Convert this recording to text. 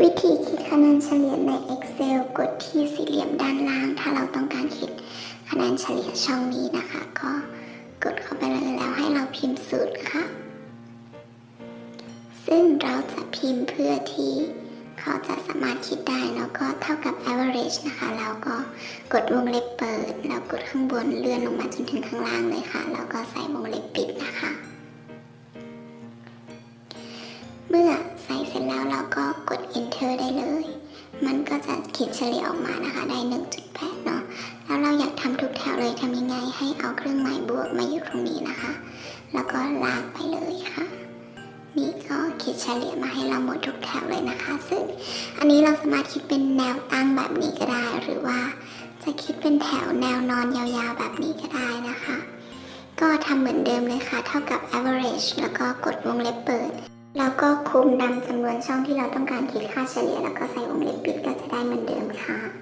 วิธีคิดคะแนนเฉลี่ยใน Excel กดที่สี่เหลี่ยมด้านล่าง ถ้าเราต้องการคิดคะแนนเฉลี่ยช่องนี้นะคะ ก็กดเข้าไปเลยแล้วให้เราพิมพ์สูตรค่ะ ซึ่งเราจะพิมพ์เพื่อที่เขาจะสามารถคิดได้แล้วก็เท่ากับ average นะคะแล้วก็กดวงเล็บเปิด แล้วกดข้างบนเลื่อนลงมาจนถึงข้างล่างเลยค่ะ แล้วก็ใส่ ก็จะคิดเฉลี่ยออกมานะคะ ได้ 1.8 เนาะ แล้วเราอยากทำทุกแถวเลยทำยังไงให้เอาเครื่องหมายบวกมาอยู่ตรงนี้นะคะ แล้วก็ลากไปเลยค่ะ นี่ก็คิดเฉลี่ยมาให้เราหมดทุกแถวเลยนะคะ ซึ่งอันนี้เราสามารถคิดเป็นแนวตั้งแบบนี้ก็ได้ หรือว่าจะคิดเป็นแถวแนวนอนยาวๆแบบนี้ก็ได้นะคะ ก็ทำเหมือนเดิมเลยค่ะ เท่ากับ average แล้วก็กดวงเล็บเปิด แล้วก็คุมดำจำนวนช่องที่เราต้องการคิดค่าเฉลี่ย แล้วก็ใส่วงเล็บปิดก็จะได้เหมือนเดิมค่ะ